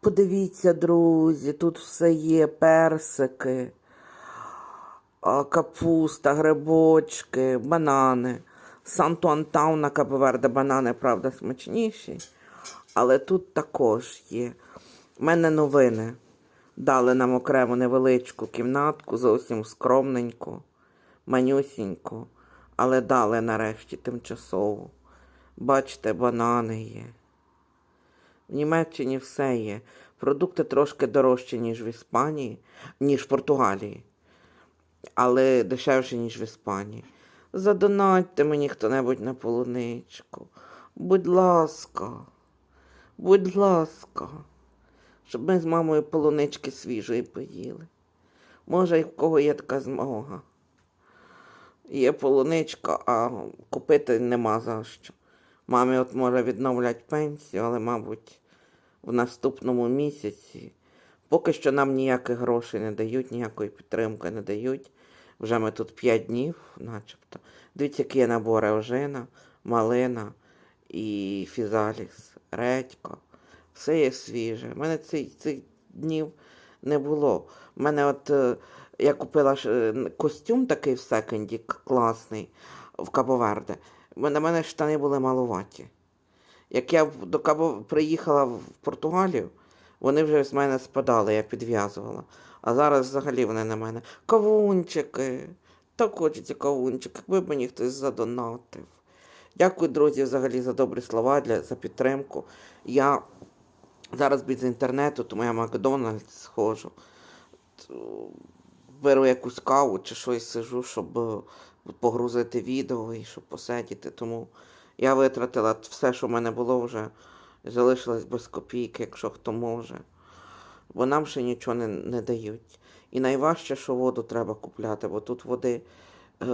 Подивіться, друзі, тут все є персики, капуста, грибочки, банани. Санту Антауна Кабоверде банани, правда, смачніші. Але тут також є. У мене новини. Дали нам окремо невеличку кімнатку, зовсім скромненьку, манюсіньку, але дали нарешті тимчасову. Бачите, банани є. В Німеччині все є. Продукти трошки дорожчі, ніж в Іспанії, ніж в Португалії, але дешевше, ніж в Іспанії. Задонатьте мені хто-небудь на полуничку. Будь ласка, будь ласка, щоб ми з мамою полунички свіжої поїли. Може, і в кого є така змога. Є полуничка, а купити нема за що. Мамі от може відновлять пенсію, але, мабуть, в наступному місяці. Поки що нам ніяких грошей не дають, ніякої підтримки не дають. Вже ми тут 5 днів, начебто. Дивіться, які є набори ожина, малина і фізаліс, редька. Все є свіже. У мене цих, цих днів не було. У мене от е, я купила е, костюм такий в секонді класний в Кабоверде. На мене штани були малуваті. Як я до Кабо приїхала в Португалію, вони вже з мене спадали, я підв'язувала. А зараз взагалі вони на мене. Кавунчики. Так хочеться кавунчик, якби мені хтось задонатив. Дякую, друзі, взагалі за добрі слова, для, за підтримку. Я зараз без інтернету, тому я Макдональдс схожу. Беру якусь каву чи щось сижу, щоб е, погрузити відео і щоб посидіти. Тому я витратила все, що в мене було вже. Залишилось без копійки, якщо хто може. Бо нам ще нічого не, не дають. І найважче, що воду треба купляти, бо тут води е,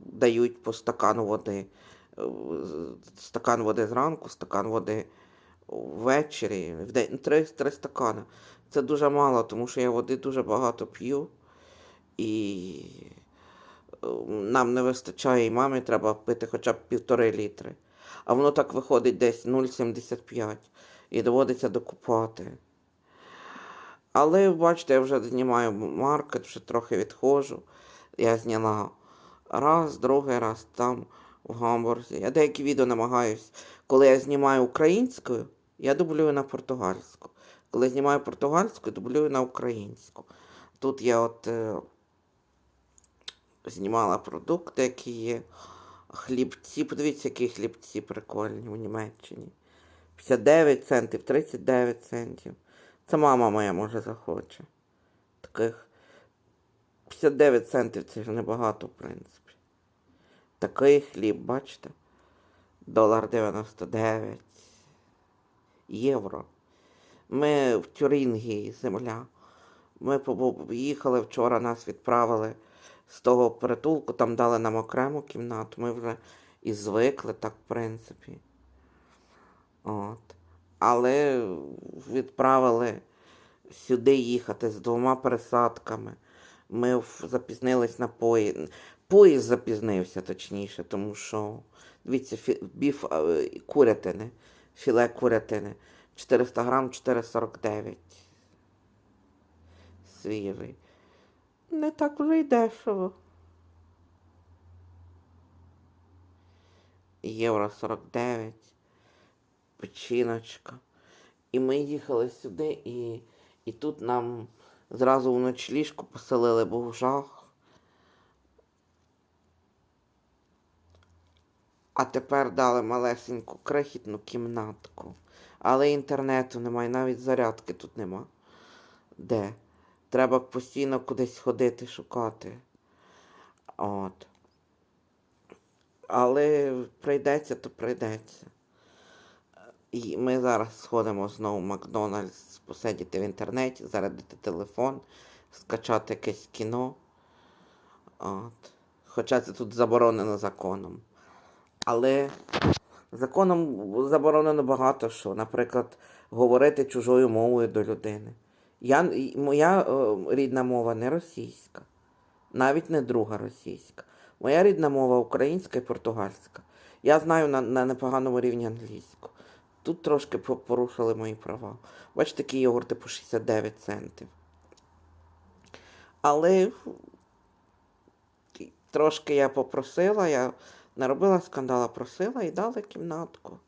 дають по стакану води. Е, Стакан води зранку, стакан води ввечері, в день три, три стакани. Це дуже мало, тому що я води дуже багато п'ю. І нам не вистачає, і мамі треба пити хоча б півтори літри. А воно так виходить десь 0,75 і доводиться докупати. Але бачите, я вже знімаю маркет, вже трохи відходжу. Я зняла раз, другий раз там в Гамбурзі. Я деякі відео намагаюсь, коли я знімаю українською, я дублюю на португальську. Коли знімаю португальською, дублюю на українську. Тут я от е, знімала продукти, які є. Хлібці, подивіться, які хлібці прикольні в Німеччині. 59 центів, 39 центів. Це мама моя може захоче. Таких 59 центів це ж небагато, в принципі. Такий хліб, бачите? Долар 99 євро. Ми в Тюрінгії, земля. Ми поїхали вчора, нас відправили з того притулку, там дали нам окрему кімнату. Ми вже і звикли так, в принципі. От. Але відправили сюди їхати з двома пересадками. Ми запізнились на поїзд. Поїзд запізнився, точніше, тому що, дивіться, фі... біф е, курятини, філе курятини. 400 грам 4,49. Свіжий. Не так вже й дешево. Євро 49, печіночка. І ми їхали сюди, і, і тут нам зразу в ночліжку поселили, був жах. А тепер дали малесеньку крихітну кімнатку. Але інтернету немає, навіть зарядки тут нема. Де? Треба постійно кудись ходити, шукати. От. Але прийдеться, то прийдеться. І ми зараз сходимо знову в Макдональдс, посидіти в інтернеті, зарядити телефон, скачати якесь кіно. От. Хоча це тут заборонено законом. Але законом заборонено багато що. Наприклад, говорити чужою мовою до людини. Я, моя е, рідна мова не російська, навіть не друга російська. Моя рідна мова українська і португальська. Я знаю на, на непоганому рівні англійську. Тут трошки порушили мої права. Бачите, такі йогурти по 69 центів. Але трошки я попросила, я не робила скандала, просила і дали кімнатку.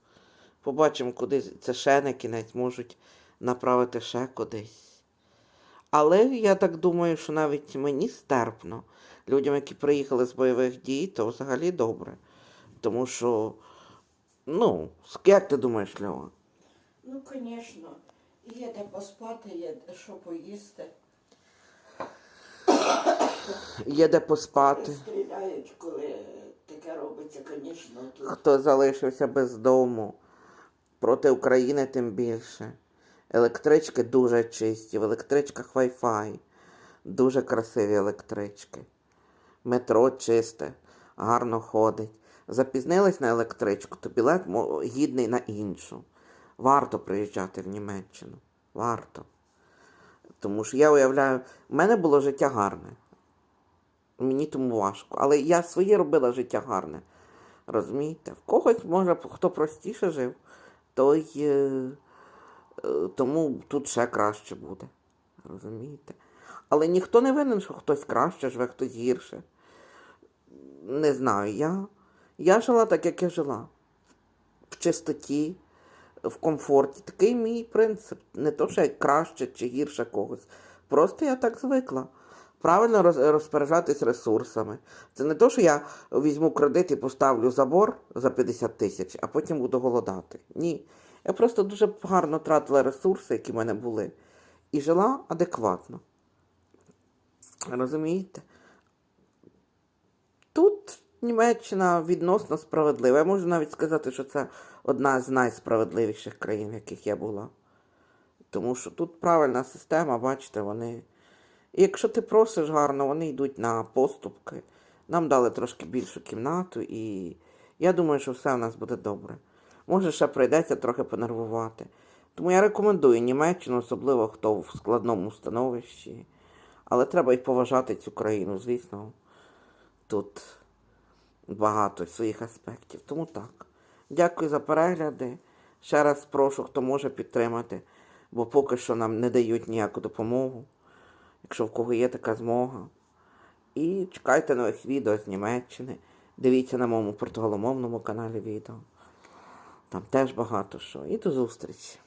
Побачимо, куди це ще не кінець, можуть направити ще кудись. Але я так думаю, що навіть мені стерпно. Людям, які приїхали з бойових дій, то взагалі добре. Тому що, ну, як ти думаєш, Льова? Ну, звісно, є де поспати, є де що поїсти. Є де поспати. Стріляють, коли таке робиться, звісно. Тут Хто залишився без дому, проти України тим більше. Електрички дуже чисті, в електричках Wi-Fi. Дуже красиві електрички. Метро чисте, гарно ходить. Запізнились на електричку, то білет гідний на іншу. Варто приїжджати в Німеччину. Варто. Тому що я уявляю, в мене було життя гарне. Мені тому важко. Але я своє робила життя гарне. Розумієте? В когось, може, хто простіше жив, той е, тому тут ще краще буде. Розумієте? Але ніхто не винен, що хтось краще живе, хтось гірше. Не знаю, я, я жила так, як я жила. В чистоті, в комфорті. Такий мій принцип. Не то, що я краще чи гірше когось. Просто я так звикла. Правильно розпоряджатись ресурсами. Це не то, що я візьму кредит і поставлю забор за 50 тисяч, а потім буду голодати. Ні. Я просто дуже гарно тратила ресурси, які в мене були, і жила адекватно. Розумієте? Тут Німеччина відносно справедлива. Я можу навіть сказати, що це одна з найсправедливіших країн, в яких я була. Тому що тут правильна система, бачите, вони. І якщо ти просиш гарно, вони йдуть на поступки. Нам дали трошки більшу кімнату, і я думаю, що все в нас буде добре. Може, ще прийдеться трохи понервувати. Тому я рекомендую Німеччину, особливо хто в складному становищі. Але треба й поважати цю країну, звісно. Тут багато своїх аспектів. Тому так. Дякую за перегляди. Ще раз прошу, хто може підтримати, бо поки що нам не дають ніяку допомогу, якщо в кого є така змога. І чекайте нових відео з Німеччини. Дивіться на моєму португаломовному каналі відео. Там теж багато що. І до зустрічі!